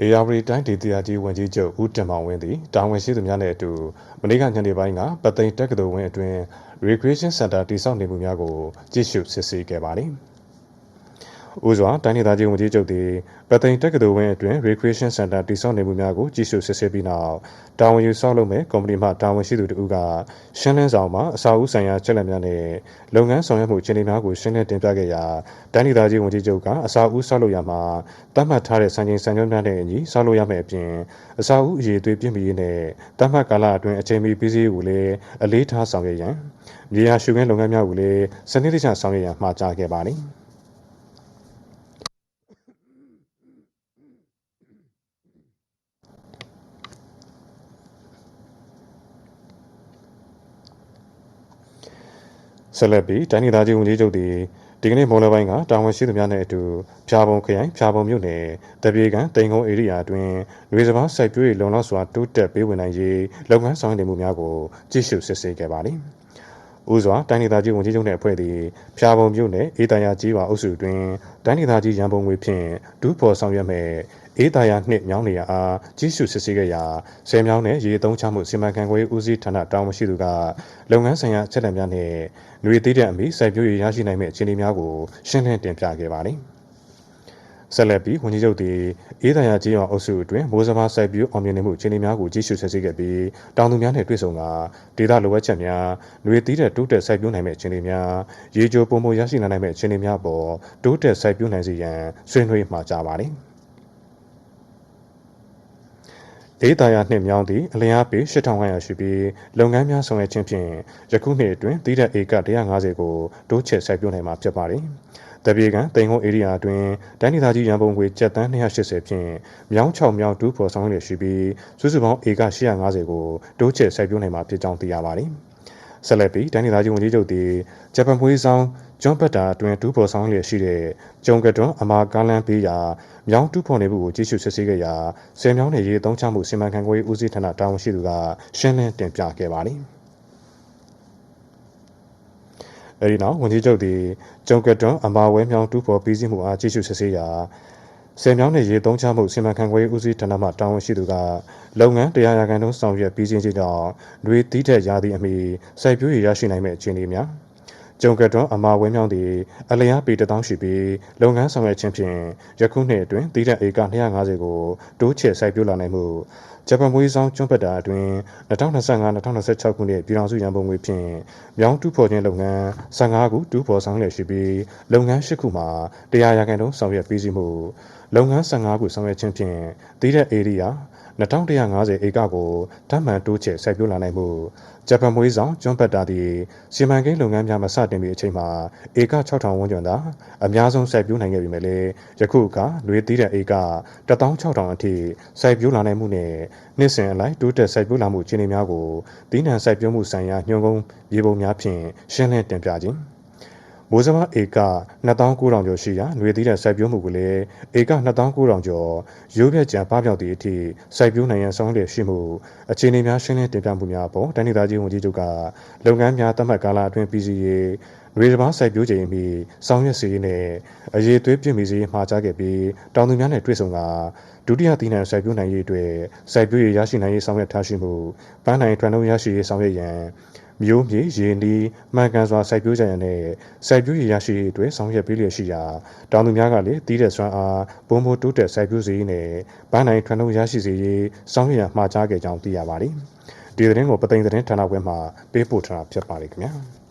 အေယာဝတီတိုင်းဒေသကြီးဝန်ကြီးချုပ်ဦးတင်မောင်ဝင်းသည်တာဝန်ရှိသူများနဲ့အတူမနေ့ကညနေပိုင်းကပသိမ်တက္ကသိုလ်ဝင်းအတွင်း Recreation Center တည်ဆောက်နေမှုများကိုကြည့်ရှုစစ်ဆေးခဲ့ပါသည်။ ဦးစွာတိုင်းဒေသကြီးဝန်ကြီးချုပ်သည်ပသိမ်တက္ကသိုလ်ဝင်းအတွင်း Recreation Center တည်ဆောက်နေမှုများကိုကြည့်ရှုစစ်ဆေးပြီးနောက်တာဝန်ယူဆောက်လုပ်မဲ့ကုမ္ပဏီမှတာဝန်ရှိသူတို့ကရှင်းလင်းဆောင်မှာအစာအုပ်ဆိုင်ရာချက်လက်များနဲ့လုပ်ငန်းဆောင်ရွက်မှုအခြေအနေများကိုရှင်းလင်းတင်ပြခဲ့ရာတိုင်းဒေသကြီးဝန်ကြီးချုပ်ကအစာအုပ်ဆောက်လုပ်ရမှာတတ်မှတ်ထားတဲ့စံချိန်စံညွှန်းများနဲ့အညီဆောက်လုပ်ရမယ့်အပြင်အစာအုပ်အရေးသွေးပြည့်မီရေးနဲ့တတ်မှတ်ကာလအတွင်းအချိန်မီပြီးစီးကိုလည်းအလေးထားဆောင်ရွက်ရန်မြေယာရှုခင်းလုပ်ငန်းများကိုလည်းစနစ်တကျဆောင်ရွက်ရန်မှာကြားခဲ့ပါသည်။ ဆက်လက်ပြီးတိုင်းဒေသကြီးဝန်ကြီးချုပ်သည်ဒီကနေ့မိုးလပိုင်းကတာဝန်ရှိသူများနဲ့အတူဖြာပုံခရိုင်ဖြာပုံမြို့နယ်တပြေကန်တိန်ကုန်းဧရိယာအတွင်းຫນွေစပားစိုက်ပျိုးရေးလုံလောက်စွာတိုးတက်ပေးဝင်နိုင်ရေးလုပ်ငန်းဆောင်ရွက်နေမှုများကိုကြည့်ရှုစစ်ဆေးခဲ့ပါသည်။ဦးစွာတိုင်းဒေသကြီးဝန်ကြီးချုပ်နှင့်အဖွဲ့သည်ဖြာပုံမြို့နယ်အေးတရာကြီးပါအုပ်စုတွင်တိုင်းဒေသကြီးရန်ပုံငွေဖြင့်ဒူးဖော်ဆောင်ရွက်မဲ့ အေးသာယာနှင့်မြောင်းနေရာအားကြီးစုစစ်ဆေးခဲ့ရာဆဲမြောင်းနှင့်ရေအုံချမှုစီမံခန့်ခွဲဦးစီးဌာနတာဝန်ရှိသူကလုပ်ငန်းဆိုင်ရာအချက်အလက်များနှင့်လူရည်သေးတဲ့အမိစိုက်ပျိုးရေးရရှိနိုင်မဲ့အခြေအနေများကိုရှင်းလင်းတင်ပြခဲ့ပါသည်ဆက်လက်ပြီးဝန်ကြီးချုပ်သည်အေးသာယာကြီးအောင်အုပ်စုအတွင်းမိုးစမားစိုက်ပျိုးအောင်မြင်မှုအခြေအနေများကိုကြီးစုစစ်ဆေးခဲ့ပြီးတောင်သူများနှင့်တွေ့ဆုံကဒေသလိုအပ်ချက်များ၊နှွေသီးတဲ့တိုးတက်စိုက်ပျိုးနိုင်မဲ့အခြေအနေများ၊ရေကြိုပုံပုံရရှိနိုင်မဲ့အခြေအနေများပေါ်တိုးတက်စိုက်ပျိုးနိုင်စေရန်ဆွေးနွေးမှာကြားပါသည်။ ဒေးတာယာနှင့်မြောင်းသည့်အလျားပေ8500ရှိပြီးလုပ်ငန်းများဆောင်ရွက်ခြင်းဖြင့်ယခုနှစ်အတွင်းတည်တဲ့ဧက150ကိုတိုးချဲ့စိုက်ပျိုးနိုင်မှာဖြစ်ပါသည်။တပြေကန်တိန်ဟုံးဧရိယာအတွင်းတိုင်းဒေသကြီးရန်ပုံငွေကျပ်တန်း280ဖြင့်မြောင်း6မြောင်းဒူးဖော်ဆောင်ရွက်ရှိပြီးစုစုပေါင်းဧက850ကိုတိုးချဲ့စိုက်ပျိုးနိုင်မှာဖြစ်ကြောင်းသိရပါသည်။ ဆက်လက်ပြီးတိုင်းဒေသကြီးဝန်ကြီးချုပ်သည်ဂျပန်မွေးဆောင်ကျွန်းပတ်တာအတွင်းဒူးဖော်ဆောင်လျက်ရှိတဲ့ကျုံကတွန်းအမာကားလန်းပေးရာမြောင်းတူးဖော်နေမှုကိုကြည့်ရှုစစ်ဆေးခဲ့ရာဆယ်မြောင်းနယ်ရေသုံးချမှုစီမံခန့်ခွဲဦးစီးဌာနတာဝန်ရှိသူကရှင်းလင်းတင်ပြခဲ့ပါသည်အဲဒီနောက်ဝန်ကြီးချုပ်သည်ကျုံကတွန်းအမာဝဲမြောင်းတူးဖော်ပြီးစီးမှုအားကြည့်ရှုစစ်ဆေးရာ ဆယ်မြောင်းနယ်ရေသုံးချမှုစီမံခန့်ခွဲဦးစီးဌာနမှတာဝန်ရှိသူကလုပ်ငန်းတရားရာခံတုံးဆောင်ရွက်ပြီးခြင်းကြောင့်ຫນွေတီးတဲ့ရာသီအမီစိုက်ပျိုးရရရှိနိုင်မယ့်အခြေအနေများ ကျုံကတွန်းအမာဝင်းမြောင်းသည်အလျားပေတထောင်ရှိပြီးလုပ်ငန်းဆောင်ရွက်ခြင်းဖြင့်ယခုနှစ်အတွင်းတည်တဲ့ဧက250ကိုတိုးချဲ့စိုက်ပျိုးလာနိုင်မှုဂျပန်မွေးဆောင်ကျွန်းပတ်တာအတွင်း2025-2026ခုနှစ်ပြည်ထောင်စုရန်ပုံငွေဖြင့်မြောင်းတူးဖော်ခြင်းလုပ်ငန်း15ခုတူးဖော်ဆောင်လျက်ရှိပြီးလုပ်ငန်း10ခုမှာတရားရာခိုင်နှုန်းဆောင်ရွက်ပြီးစီမှုလုပ်ငန်း15ခုဆောင်ရွက်ခြင်းဖြင့်တည်တဲ့ area 2150ဧကကိုဓာတ်မှန်တိုးချဲ့စိုက်ပျိုးလာနိုင်မှုဂျပန်မွေးဆောင်ကျွန်းပတ်တာသည်စီမံကိန်းလုပ်ငန်းများမစတင်မီအချိန်မှာဧက6000ဝန်းကျင်သာအများဆုံးစိုက်ပျိုးနိုင်ခဲ့ပြီမဲ့လေယခုအခါလွေသေးတဲ့ဧက16000အထိစိုက်ပျိုးလာနိုင်မှုနဲ့နှစ်စဉ်အလိုက်တိုးတက်စိုက်ပျိုးလာမှုအခြေအနေများကိုတီးနှံစိုက်ပျိုးမှုဆိုင်ရာညွှန်ကုန်ရေပုံများဖြင့်ရှင်းလင်းတင်ပြခြင်း မိုးစမဧက2900ကျော်ရှိရာຫນွေသီးတဲ့စိုက်ပျိုးမှုကိုလည်းဧက2900ကျော်ရိုးပြကြံပပျောက်သည့်အထိစိုက်ပျိုးနိုင်ရန်ဆောင်ရွက်ရှိမှုအခြေအနေများရှင်းလင်းတင်ပြမှုများပေါ်တိုင်းဒေသကြီးဝန်ကြီးချုပ်ကလုပ်ငန်းများသတ်မှတ်ကာလအတွင်းပြည်စီရေးຫນွေစပါးစိုက်ပျိုးချိန်မီဆောင်ရွက်စီနဲ့အရေးသွေးပြည့်မီစီမှာကြားခဲ့ပြီးတောင်သူများနဲ့တွေ့ဆုံကဒုတိယသီးနှံစိုက်ပျိုးနိုင်ရေးအတွက်စိုက်ပျိုးရေးရရှိနိုင်ရေးဆောင်ရွက်ထားရှိမှုပန်းနိုင်ထွန်းလုံးရရှိရေးဆောင်ရွက်ရန် မျိုးမြေရေနီးမှန်ကန်စွာစိုက်ပျိုးကြရန်နဲ့စိုက်ပျိုးရေးရရှိရေးအတွက်ဆောင်ရွက်ပေးလျက်ရှိရာတောင်သူများကလည်းတီးတဲ့စွမ်းအားပုံမတိုးတက်စိုက်ပျိုးစေရေးနဲ့ပန်းနိုင်ထွန်းလုံးရရှိစေရေးဆောင်ရွက်ရမှာကြားခဲ့ကြောင်းသိရပါတယ်။ဒီသတင်းကိုပသိမ်သတင်းဌာနခွဲမှပေးပို့ထားတာဖြစ်ပါတယ်ခင်ဗျာ။